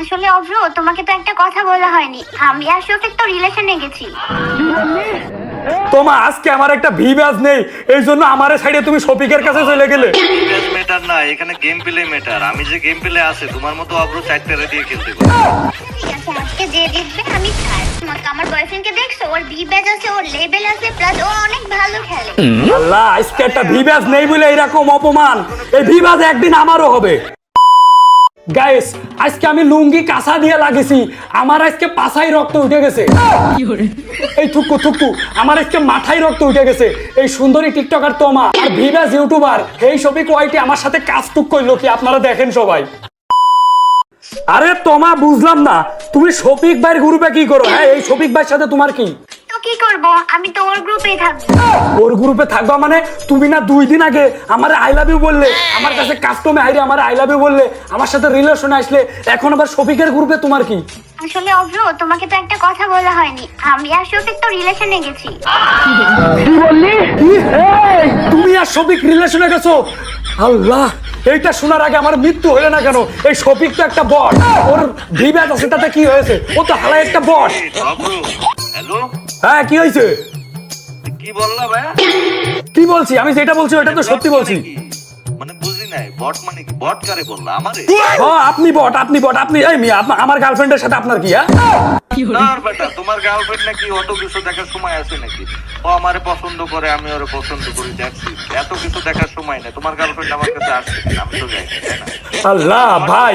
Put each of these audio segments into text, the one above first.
আসলে অভ্র তোমাকে তো একটা কথা বলা হয়নি। আমি আর শফিক তো রিলেশনে গেছি। তোমা আজকে আমার একটা ভি ব্যাজ নেই এই জন্য আমার সাইডে তুমি শফিকের কাছে চলে গেলে। মেটার না এখানে গেম প্লে মেটার আমি যে গেম প্লে আছে তোমার মতো অব্র চারটে দিয়ে খেলতে পারি ঠিক আছে আজকে যে জিতবে আমি তোমাকে আমার বয়ফ্রেন্ডকে দেখছ? ওর বি ব্যাজ আছে ওর লেভেল আছে প্লাস ও অনেক ভালো খেলে। আল্লাহ আজকে একটা ভি ব্যাজ নেই বলে এরকম অপমান। এই ভি ব্যাজ একদিন আমারও হবে। গাইস আজকে আমি লুঙ্গি কাঁচা দিয়ে লাগেছি। আমার আজকে পাছাই রক্ত উঠে গেছে। এই থুকু থুকু আমার আজকে মাথায় রক্ত উঠে গেছে। এই সুন্দরী টিকটকার তোমা আর ভিভাস ইউটিউবার এই সবই কোয়াইটি আমার সাথে কাজ টুক করল কি আপনারা দেখেন সবাই। আরে তোমা বুঝলাম না। তুমি শফিক ভাইয়ের গ্রুপে কি করো? হ্যাঁ এই শফিক ভাইয়ের সাথে তোমার কি? কি করব? আমি তো ওর গ্রুপেই থাকব। ওর গ্রুপে থাকবা মানে তুমি না দুই দিন আগে আমার আই লাভ ইউ বললে আমার কাছে কাস্টমে আইরে আমার আই লাভ ইউ বললে আমার সাথে রিলেশনে আসলে এখন আবার শফিকের গ্রুপে তোমার কি? আসলে অভ্র তোমাকে তো একটা কথা বলা হয়নি। আমি আর শফিক তো রিলেশনে গেছি। কি? এই, তুমি আর শফিক রিলেশনে গেছো? আল্লাহ এইটা শোনার আগে আমার মৃত্যু হলো না কেন? এই শফিক তো একটা বট ওর ভিব্যাজ আছে তাতে কি হয়েছে? ও তো হালাই একটা বট হ্যালো হ্যাঁ কি হয়েছে? কি বললা কি বলছি? আমি যেটা বলছি ওটা তো সত্যি বলছি। মানে বুঝি নাই বট মানে কি? বট কারে বললা? আমারে? হ্যাঁ আপনি বট আপনি বট আপনি এই মিয়া আমার গার্লফ্রেন্ডের সাথে আপনার কি হ্যাঁ? না বেটা তোমার গার্লফ্রেন্ড নাকি অত কিছু দেখার সময় আছে নাকি? ও আমারে পছন্দ করে আমি ওরে পছন্দ করি দেখছি এত কিছু দেখার সময় নেই। তোমার গার্লফ্রেন্ড আমার কাছে আসছে আমি তো যাই আল্লাহ ভাই।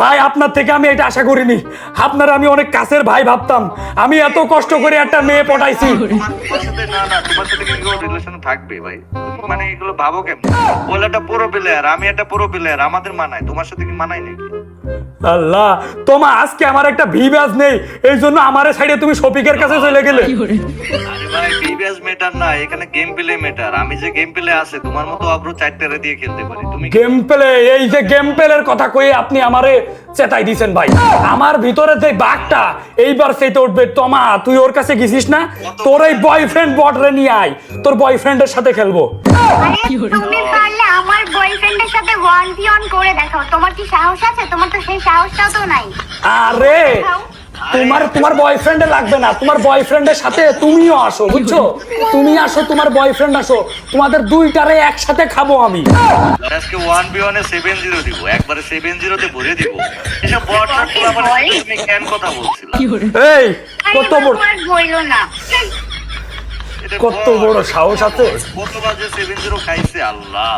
ভাই আপনার থেকে আমি এটা আশা করিনি। আপনার আমি অনেক কাছের ভাই ভাবতাম। আমি এত কষ্ট করে একটা মেয়ে পটাইছি। তোমার তোমার সাথে না না তোমার সাথে কি রিলেশন থাকবে ভাই? মানে এগুলো ভাবো কেমন? বলে একটা পুরো প্লেয়ার আমি একটা পুরো প্লেয়ার আমাদের মানায়। তোমার সাথে কি মানায় নাকি? আল্লাহ তোমা আজকে আমার একটা ভি ব্যাজ নেই। এই জন্য আমার সাইডে তুমি শফিকের কাছে চলে গেলে। আরে ভাই মেটার না এখানে গেম প্লে মেটার। আমি যে গেম প্লে আছে তোমার মতো অব্র দিয়ে খেলতে পারি। তুমি গেম প্লে এই যে গেম প্লের কথা কয়ে আপনি আমারে চেতাই দিছেন ভাই। আমার ভিতরে যে বাঘটা এইবার সেইটা উঠবে। তোমা তুই ওর কাছে গেছিস না? তোর এই বয়ফ্রেন্ড বট রে নিয়ে আয়। তোর বয়ফ্রেন্ডের সাথে খেলব। তুমি পারলে আমার বয়ফ্রেন্ডের সাথে ওয়ান ভি ওয়ান করে দেখাও। তোমার কি সাহস আছে? তোমার তো সেই সাহসটাও তো নাই। আরে তোমার তোমার বয়ফ্রেন্ডে লাগবে না। তোমার বয়ফ্রেন্ডের সাথে তুমিও আসো বুঝছ? তুমি আসো তোমার বয়ফ্রেন্ড আসো। তোমাদের দুইটারে একসাথে খাব আমি। আজকে ওয়ান বি ওয়ানে সেভেন জিরো দিব। একবারে সেভেন জিরোতে ভরে দিব। এসব বট আমার তুমি কেন কথা বলছিলাম এই কত বড় বইলো না। কত বড় সাহস আছে? কত বাজে সেভেন জিরো খাইছে আল্লাহ।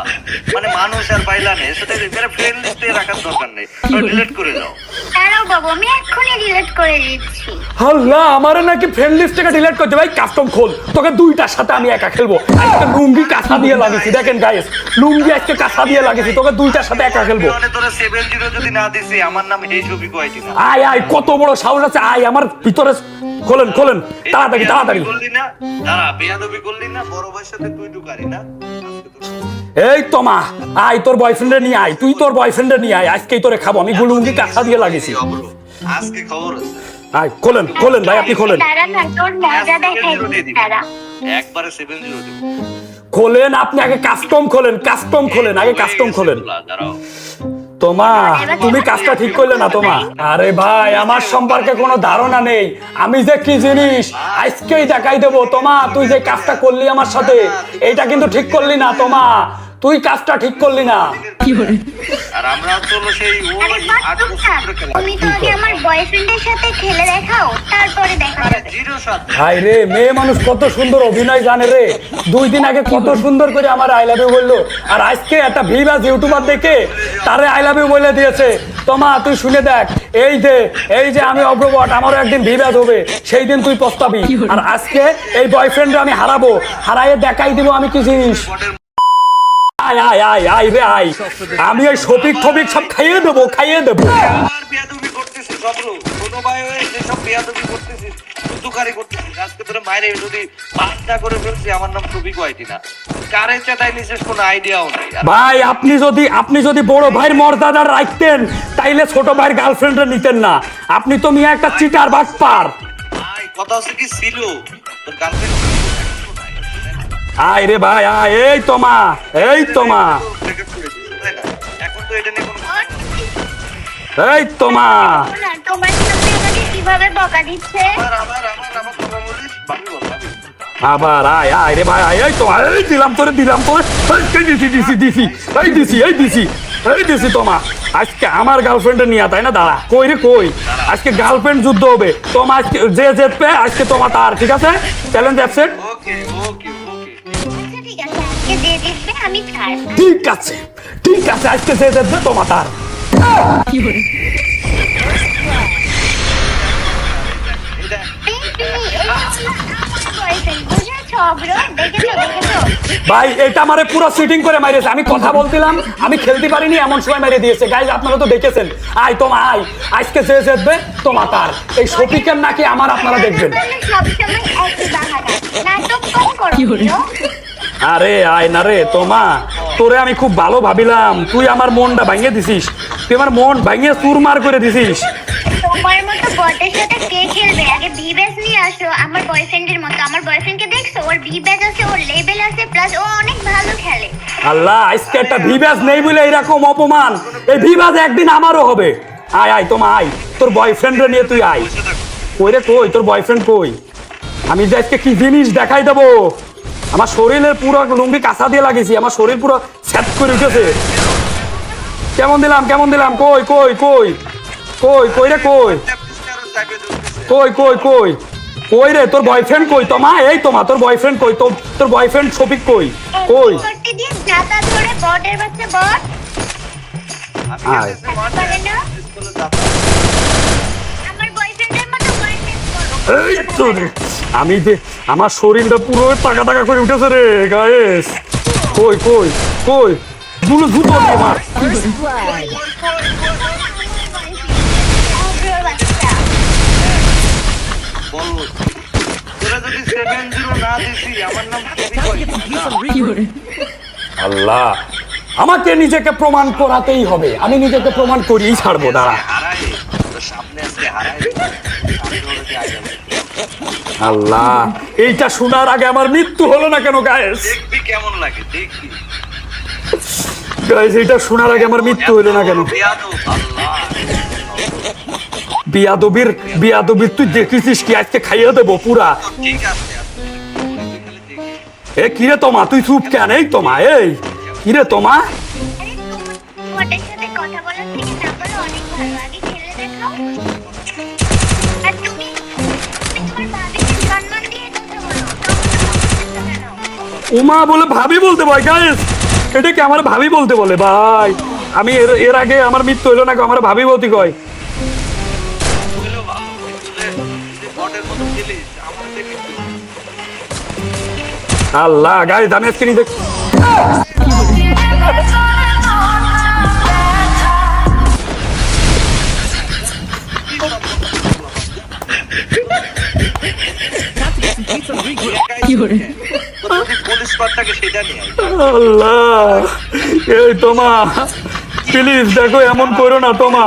মানে মানুষ আর পাইলা নেই সেটা এবারে ফ্রেন্ড লিস্টে রাখার দরকার নেই। ডিলিট করে দাও। দাঁড়াও বাবু আমি এক্ষুনি ডিলিট করে দিচ্ছি। আল্লাহ আমারে নাকি ফ্রেন্ড লিস্ট থেকে ডিলিট করতে ভাই কাস্টম খোল। তোকে দুইটার সাথে আমি একা খেলব। আজকে লুঙ্গি কাঁচা দিয়ে লাগিয়েছি। দেখেন গাইস লুঙ্গি আজকে কাঁচা দিয়ে লাগিয়েছি। তোকে দুইটার সাথে একা খেলব। তোরা সেভেন জিরো যদি না দিছি আমার নাম এই ছবি আয় আয় কত বড় সাহস আছে। আয় আমার ভিতরে খোলেন খোলেন। তাড়াতাড়ি তাড়াতাড়ি। করলি না? দাঁড়া বেয়াদবি করলি না? বড় ভাইয়ের সাথে তুই ঢুকারি না? আজকে তোর- এই তোমা আয় তোর বয়ফ্রেন্ডে নিয়ে আয়। তুই তোর বয়ফ্রেন্ডে নিয়ে আয়। আজকেই তোরে খাব। আমি লুঙ্গি কাঁচা দিয়ে লাগিয়েছি। আজকে খবর আছে। আয় খোলেন খোলেন ভাই আপনি খোলেন। একবারে সেভেন জিরো দিব। খোলেন আপনি আগে কাস্টম খোলেন কাস্টম খোলেন আগে কাস্টম খোলেন। দাঁড়াও। তোমা তুমি কাজটা ঠিক করলে না তোমা। আরে ভাই আমার সম্পর্কে কোনো ধারণা নেই। আমি যে কি জিনিস আজকেই দেখাই দেবো। তোমা তুই যে কাজটা করলি আমার সাথে এটা কিন্তু ঠিক করলি না তোমা। তুই কাজটা ঠিক করলি না। আর আমরা তো হলো সেই আরে বাদ তুমি তো আগে আমার বয়ফ্রেন্ডের সাথে খেলে দেখাও তারপরে দেখা যাবে। জিরো সাত। হাই রে মেয়ে মানুষ কত সুন্দর অভিনয় জানে রে। দুই দিন আগে কত সুন্দর করে আমার আই লাভ ইউ বলল। আর আজকে একটা ভিভাস ইউটিউবার দেখে তারে আই লাভ ইউ বলে দিয়েছে। তোমা তুই শুনে দেখ এই যে এই যে আমি অগ্রবট আমারও একদিন ভিভাস হবে সেই দিন তুই পস্তাবি আর আজকে এই বয়ফ্রেন্ড আমি হারাবো হারাইয়ে দেখাই দিব আমি কি জিনিস। আয় আয় আয় আয় রে আয়। আমি ওই শফিক ফফিক সব খাইয়ে দেবো খাইয়ে দেবো। ভাই আপনি যদি আপনি যদি বড় ভাইয়ের মর্যাদা রাখতেন তাইলে ছোট ভাইয়ের গার্লফ্রেন্ডরা নিতেন না। আপনি তো মিয়া একটা চিটার বাট পার ভাই কথা হচ্ছে কি ছিল তোর গার্লফ্রেন্ড আয় রে ভাই, আয়, এই তোমা এই তোমা এই তোমা আবার আয় আয় রে ভাই, আয়, এই তো এই দিলাম তোরে দিলাম তোরে। দিছি দিছি দিছি এই দিছি এই দিছি এই দিছি তোমা আজকে আমার গার্লফ্রেন্ডে নিয়ে, তাই না, দাঁড়া। কই রে, কই? আজকে গার্লফ্রেন্ড যুদ্ধ হবে। তোমা আজকে যে জিতবে আজকে তোমা তার, ঠিক আছে? চ্যালেঞ্জ অ্যাকসেপ্ট ওকে ওকে যে জিতবে আমি ছাড় ঠিক আছে ঠিক আছে আজকে যে জিতবে তোমা তার। ভাই এটা আমারে পুরো সিটিং করে মারিয়েছে আমি কথা বলছিলাম আমি খেলতে পারিনি এমন সময় মেরে দিয়েছে। গাইজ আপনারা তো দেখেছেন। আয় তোমা আয়। আজকে যে জিতবে তোমা তার। এই শফিকের নাকি আমার আপনারা দেখবেন। আরে আয় না রে তোমা তোরে আমি খুব ভালো ভাবিলাম। তুই আমার মনটা ভাঙিয়ে দিছিস। তুই আমার মন ভাঙিয়ে চুরমার করে দিছিস। তোমার মতো বটের সাথে কে খেলবে? আগে বি নিয়ে আসো। আমার বয়ফ্রেন্ডের মতো। আমার বয়ফ্রেন্ডকে দেখছ? ওর বি আছে ওর লেভেল আছে প্লাস ও অনেক ভালো খেলে। আল্লাহ আজকে একটা ভিবাস নেই বলে এরকম অপমান। এই ভিবাস একদিন আমারও হবে। আয় আয় তোমা আয়। তোর বয়ফ্রেন্ড নিয়ে তুই আয়। কই রে কই? তোর বয়ফ্রেন্ড কই? আমি যে আজকে কি জিনিস দেখাই দেবো? আমার শরীরের পুরো লুঙ্গি কাঁচা দিয়ে লাগিয়েছি আমার শরীর পুরো সেট করে উঠেছে। কেমন দিলাম কেমন দিলাম? কই কই কই? কই কই রে কই? কই কই কই? কই রে তোর বয়ফ্রেন্ড কই? তোমা এই তোমা তোর বয়ফ্রেন্ড কই? তো তোর বয়ফ্রেন্ড শফিক কই? কই? করতে ধরে বটের বাচ্চা বট এই তো রে। আমি যে আমার শরীরটা পুরো টাকা টাকা করে উঠেছে রে, গায়েস। কই কই কই? দুলো দিছি আমার। আল্লাহ, আমাকে নিজেকে প্রমাণ করাতেই হবে। আমি নিজেকে প্রমাণ করিয়েই ছাড়বো, দাঁড়া। সামনে আজকে হারাই। আল্লাহ এইটা শোনার আগে আমার মৃত্যু হলো না কেন গায়েস দেখবি কেমন লাগে দেখবি। গায়েস এইটা শোনার আগে আমার মৃত্যু হলো না কেন? বিয়াদবির বিয়াদবির তুই দেখেছিস কি? আজকে খাইয়ে দেবো পুরা। ঠিক আছে এ কিরে তোমা? তুই চুপ কেন? এই তোমা এই। কিরে তোমা? উমা বলে ভাবি বলতে ভাই গায়েস এটা কি আমার ভাবি বলতে বলে, ভাই। আমি এর এর আগে আমার মৃত্যু হইল না আমার ভাবি বলতে কয়। দেখে আল্লাহ গাইস আমি আজকে নিজে তোর যদি তোমা প্লিজ দেখো, এমন করো না তোমা।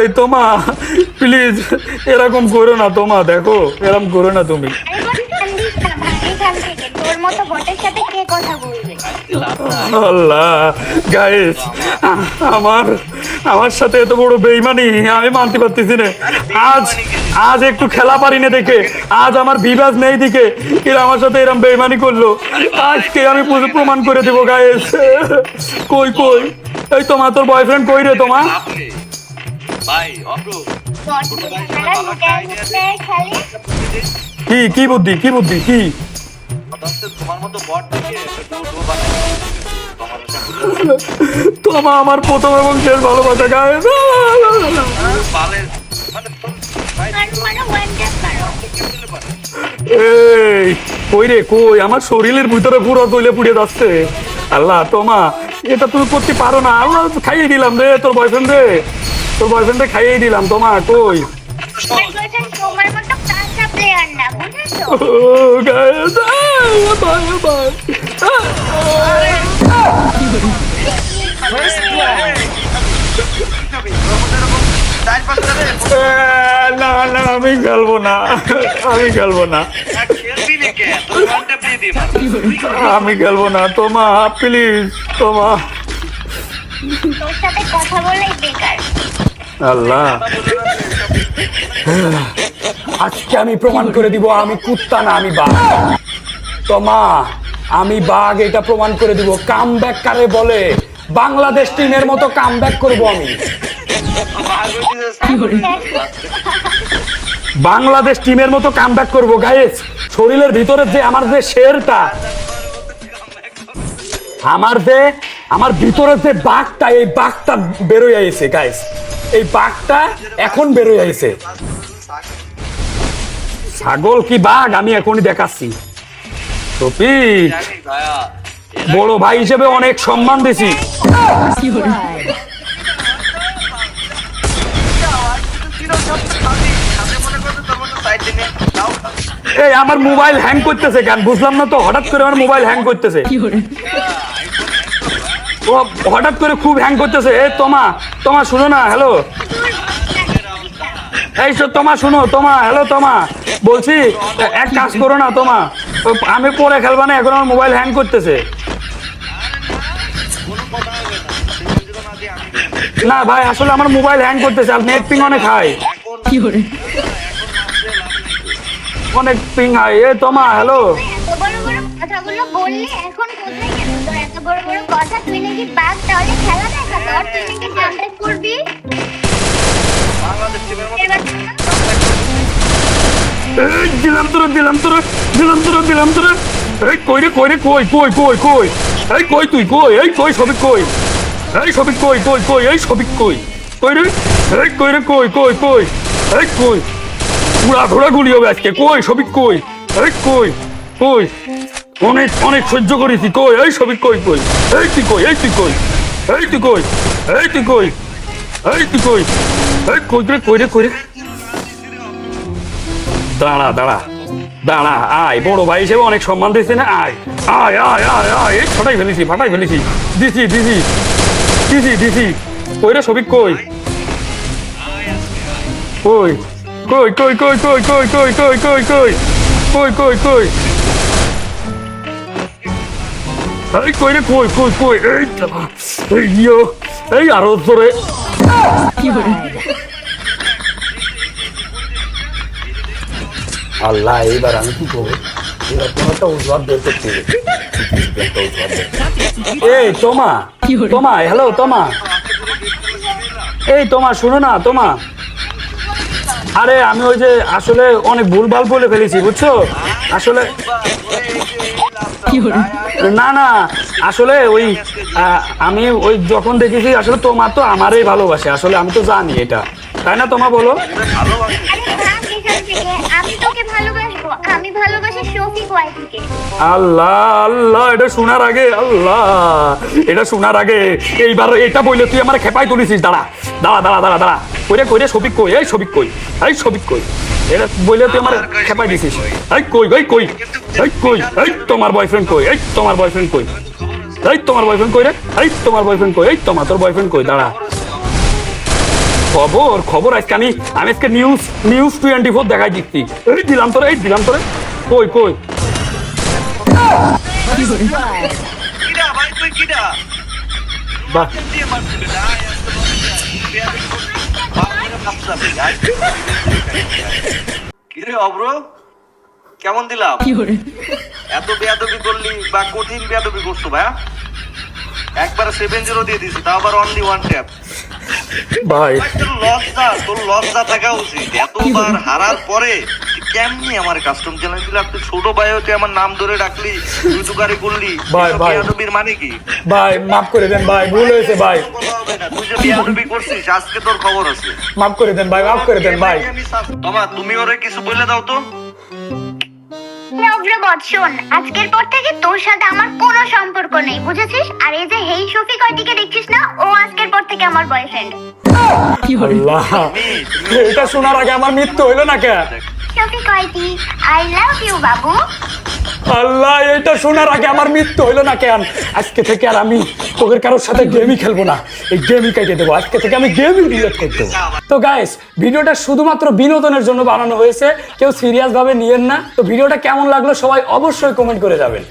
এই তোমা প্লিজ এরকম করো না তোমা, দেখো, এরকম করো না তুমি। মতো বটের সাথে কে কথা বলবে? আল্লাহ গাইস আমার আমার সাথে এত বড় বেইমানি আমি মানতে পারতেছি না। আজ আজ একটু খেলা পারি না দেখে আজ আমার বিবাজ নেই দিকে এরা আমার সাথে এরকম বেইমানি করল। আজকে আমি পুরো প্রমাণ করে দেবো গাইস কই কই? এই তোমার তোর বয়ফ্রেন্ড কই রে তোমা আপনি ভাই অপ্র বট কোথাকারা লুকায় লুকায় খেলে। কি কি বুদ্ধি কি বুদ্ধি কি? তোমার মতো বট তোমা আমার প্রথম এবং শেষ ভালোবাসা গায়ে মানে এই কই রে কই? আমার শরীরের ভিতরে পুরো তৈলে পুড়ে যাচ্ছে। আল্লাহ তোমা এটা তুমি করতে পারো না। আল্লাহ খাইয়ে দিলাম রে তোর বয়ফ্রেন্ড রে। তোর বয়ফ্রেন্ডে খাইয়ে দিলাম। তোমা কই? না না আমি খেলব না আমি খেলব না আমি খেলব না তোমা প্লিজ তোমা আল্লাহ। আজকে আমি প্রমাণ করে দিব, আমি কুত্তা না, আমি বাঘ। তোমা আমি বাঘ, এটা প্রমাণ করে দিব। কাম ব্যাক কারে বলে, বাংলাদেশ টিমের মতো কাম ব্যাক করব আমি। বাংলাদেশ টিমের মতো কাম ব্যাক করব গায়েস শরীরের ভিতরে যে আমার যে শেরটা, আমার যে, আমার ভিতরে যে বাঘটা, এই বাঘটা বেরোয় আইছে গাইস এই বাঘটা এখন বেরোয় আইছে। ছাগল কি বাঘ? আমি এখনই দেখাচ্ছি। টপিক বড় ভাই হিসেবে অনেক সম্মান দিছি। এই, আমার মোবাইল হ্যাং করতেছে কেন? বুঝলাম না তো, হঠাৎ করে আমার মোবাইল হ্যাং করতেছে। ও, হঠাৎ করে খুব হ্যাং করতেছে। এ, তোমা তোমা, শুনো না হ্যালো এই তো তোমা শুনো তোমা হ্যালো তোমা। বলছি এক কাজ করো না তোমা। আমি পরে খেলবা না এখন আমার মোবাইল হ্যাং করতেছে। না ভাই আসলে আমার মোবাইল হ্যাং করতেছে আর নেট পিং অনেক হাই অনেক পিং হাই এ তোমা হ্যালো বড় বড় কথাগুলো বললে এখন কোথায় গেল তোর এত বড় বড় কথা তুই নাকি বাঘ তাহলে খেলা দেখা তোর তুই নাকি জানতে করবি? দিলাম তোর দিলাম তোর দিলাম তোর দিলাম তোর এই কই রে কই রে কই কই কই কই এই কই তুই কই এই কই সবিক কই এই সবিক কই কই কই এই সবিক কই কই রে এই কই রে কই কই কই এই কই পুরা ঘোড়া গুলি হবে আজকে কই সবিক কই এই কই কই অনেক অনেক সহ্য করেছি কই এই সবিক কই কই এই তুই কই এই তুই কই এই তুই কই এই তুই কই এই তুই কই এই কই রে কই রে কই রে দাঁড়া দাঁড়া দাঁড়া আয় বড় ভাই হিসেবে অনেক সম্মান দিয়েছে না আয় আয় আয় আয় আয় এই ফাটাই ফেলেছি ফাটাই ফেলেছি দিছি দিছি দিছি দিছি কই রে সবিক কই কই কই কই কই কই কই কই কই কই কই কই কই কই এই কই রে কই কই কই? এই। এই ইয়ো এই আরও জোরে। আল্লাহ এইবার আমি কি করব? একটা বের। এই তোমা হ্যালো তোমা। এই তোমা শুনো না তোমা। আরে আমি ওই যে আসলে অনেক ভুলভাল বলে ফেলেছি বুঝছ? আসলে না না, আসলে ওই আমি ওই যখন দেখেছি, আসলে তোমার তো আমারই ভালোবাসে, আসলে আমি তো জানি এটা। তাই না তোমা, বলো? আল্লাহ আল্লাহ, এটা শোনার আগে, আল্লাহ, এটা শোনার আগে, এইবার এটা বললে তুই আমার খেপাই তুলিছিস, দাঁড়া দাঁড়া দাঁড়া দাঁড়া দাঁড়া। কইরে কইরে সবিক কই? এই সবিক কই? এই সবিক কই? এটা বললে তুই আমার খেপাই দিছিস। এই কই এই কই এই কই এই তোমার বয়ফ্রেন্ড কই এই তোমার বয়ফ্রেন্ড কই এই তোমার বয়ফ্রেন্ড কই রে এই তোমার বয়ফ্রেন্ড কই এই তোমার তোর বয়ফ্রেন্ড কই দাঁড়া। খবর খবর আজকে আমি আমি আজকে নিউজ নিউজ টোয়েন্টি ফোর দেখাই দিচ্ছি। এই দিলাম তোরে এই দিলাম তোরে। কই কই? বাহ। কিরে অব্র কেমন দিলাম? এত বেয়াদবি করলি বা কঠিন বেয়াদবি করছ ভাই একবার সেভেন জিরো দিয়ে দিছি তাও আবার অনলি ওয়ান ট্যাপ ভাই। তোর লজ্জা তোর লজ্জা থাকা উচিত। এতবার হারার পরে কেমনি আমার কাস্টম চ্যালেঞ্জ দিলি তুই ছোট ভাই হতে আমার নাম ধরে ডাকলি তুই করলি ভাই, ভাই। মানে কি? ভাই মাফ করে দেন ভাই ভুল হয়েছে ভাই। তুই যে বিয়ানবি করছিস আজকে তোর খবর আছে। মাফ করে দেন ভাই মাফ করে দেন ভাই। তোমা তুমি ওরে কিছু বলে দাও তো। অগ্রবৎ শোন আজকের পর থেকে তোর সাথে আমার কোনো সম্পর্ক নেই বুঝেছিস? আর এই যে হেই শফিক দেখছিস না? ও আজকের পর থেকে আমার বয়ফ্রেন্ড আল্লাহ এটা শোনার আগে আমার মৃত্যু হইল না কে? আই লাভ ইউ বাবু। আল্লাহ এটা শোনার আগে আমার মৃত্যু হইল না কেন? আজকে থেকে আর আমি তোদের কারোর সাথে গেমই খেলব না। এই গেমই কেটে দেবো। আজকে থেকে আমি গেমই ডিলেট দেবো। তো গাইস ভিডিওটা শুধুমাত্র বিনোদনের জন্য বানানো হয়েছে। কেউ সিরিয়াস ভাবে নিয়েন না। তো ভিডিওটা কেমন লাগল সবাই অবশ্যই কমেন্ট করে যাবেন।